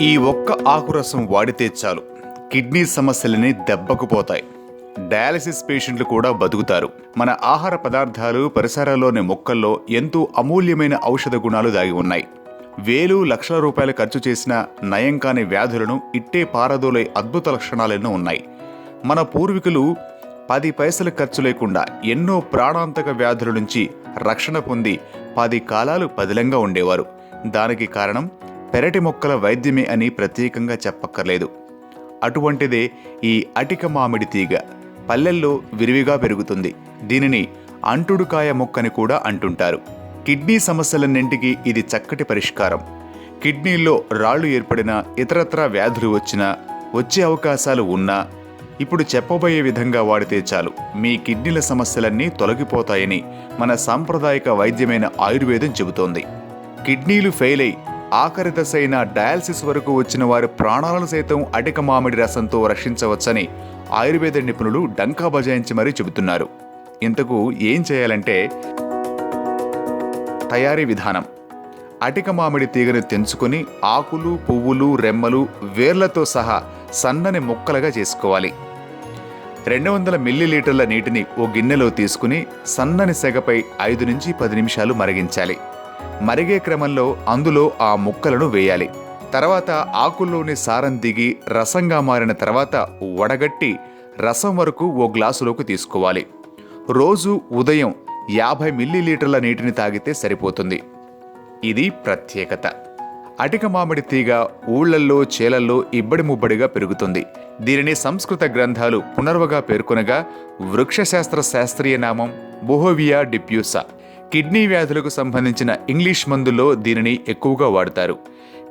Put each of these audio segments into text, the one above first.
ఈ ఒక్క ఆకురసం వాడితే చాలు. కిడ్నీ సమస్యలని దెబ్బకు పోతాయి డయాలసిస్ పేషెంట్లు కూడా బతుకుతారు. మన ఆహార పదార్థాలు పరిసరాల్లోని మొక్కల్లో ఎంతో అమూల్యమైన ఔషధ గుణాలు దాగి ఉన్నాయి. వేలు లక్షల రూపాయలు ఖర్చు చేసిన నయం కాని వ్యాధులను ఇట్టే పారదోలే అద్భుత లక్షణాలెన్నో ఉన్నాయి. మన పూర్వీకులు పది పైసలు ఖర్చు లేకుండా ఎన్నో ప్రాణాంతక వ్యాధుల నుంచి రక్షణ పొంది పది కాలాలు పదిలంగా ఉండేవారు. దానికి కారణం పెరటి మొక్కల వైద్యమే అని ప్రత్యేకంగా చెప్పక్కర్లేదు. అటువంటిదే ఈ అటిక మామిడి తీగ పల్లెల్లో విరివిగా పెరుగుతుంది. దీనిని అంటుడుకాయ మొక్కని కూడా అంటుంటారు. కిడ్నీ సమస్యలన్నింటికి ఇది చక్కటి పరిష్కారం. కిడ్నీల్లో రాళ్ళు ఏర్పడినా ఇతరత్రా వ్యాధులు వచ్చినా వచ్చే అవకాశాలు ఉన్నా ఇప్పుడు చెప్పబోయే విధంగా వాడితే చాలు. మీ కిడ్నీల సమస్యలన్నీ తొలగిపోతాయని మన సాంప్రదాయక వైద్యమైన ఆయుర్వేదం చెబుతోంది. కిడ్నీలు ఫెయిల్ అయి ఆఖరి దశ అయిన డయాలసిస్ వరకు వచ్చిన వారి ప్రాణాలను సైతం అటిక మామిడి రసంతో రక్షించవచ్చని ఆయుర్వేద నిపుణులు డంకా బజాయించి మరీ చెబుతున్నారు. ఇంతకు ఏం చేయాలంటే తయారీ విధానం. అటిక మామిడి తీగను తెంచుకొని ఆకులు పువ్వులు రెమ్మలు వేర్లతో సహా సన్నని ముక్కలుగా చేసుకోవాలి. రెండు వందల మిల్లీలీటర్ల నీటిని ఓ గిన్నెలో తీసుకుని సన్నని సెగపై ఐదు నుంచి పది నిమిషాలు మరిగించాలి. మరిగే క్రమంలో అందులో ఆ ముక్కలను వేయాలి. తర్వాత ఆకుల్లోని సారం దిగి రసంగా మారిన తర్వాత వడగట్టి రసం వరకు ఓ గ్లాసులోకి తీసుకోవాలి. రోజు ఉదయం యాభై మిల్లీలీటర్ల నీటిని తాగితే సరిపోతుంది. ఇది ప్రత్యేకత. అటిక మామిడి తీగ ఊళ్ళల్లో చేలల్లో ఇబ్బడి ముబ్బడిగా పెరుగుతుంది. దీనిని సంస్కృత గ్రంథాలు పునర్వగా పేర్కొనగా వృక్షశాస్త్ర శాస్త్రీయ నామం బొహోవియా డిప్యూసా. కిడ్నీ వ్యాధులకు సంబంధించిన ఇంగ్లీష్ మందుల్లో దీనిని ఎక్కువగా వాడతారు.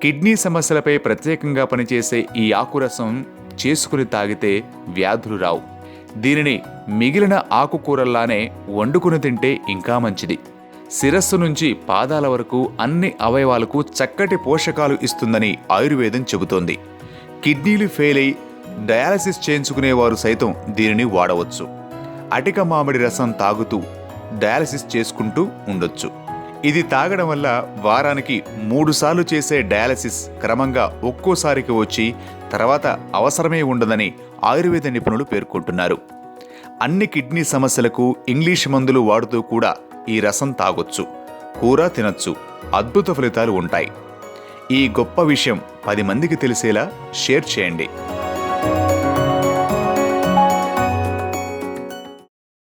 కిడ్నీ సమస్యలపై ప్రత్యేకంగా పనిచేసే ఈ ఆకురసం చేసుకుని తాగితే వ్యాధులు రావు. దీనిని మిగిలిన ఆకుకూరల్లానే వండుకుని తింటే ఇంకా మంచిది. శిరస్సు నుంచి పాదాల వరకు అన్ని అవయవాలకు చక్కటి పోషకాలు ఇస్తుందని ఆయుర్వేదం చెబుతోంది. కిడ్నీలు ఫెయిల్ అయి డయాలసిస్ చేయించుకునేవారు సైతం దీనిని వాడవచ్చు. అటిక మామిడి రసం తాగుతూ డయాలసిస్ చేసుకుంటూ ఉండొచ్చు. ఇది తాగడం వల్ల వారానికి మూడుసార్లు చేసే డయాలసిస్ క్రమంగా ఒక్కోసారికి వచ్చి తర్వాత అవసరమే ఉండదని ఆయుర్వేద నిపుణులు పేర్కొంటున్నారు. అన్ని కిడ్నీ సమస్యలకు ఇంగ్లీష్ మందులు వాడుతూ కూడా ఈ రసం తాగొచ్చు కూర తినొచ్చు అద్భుత ఫలితాలు ఉంటాయి. ఈ గొప్ప విషయం పది మందికి తెలిసేలా షేర్ చేయండి.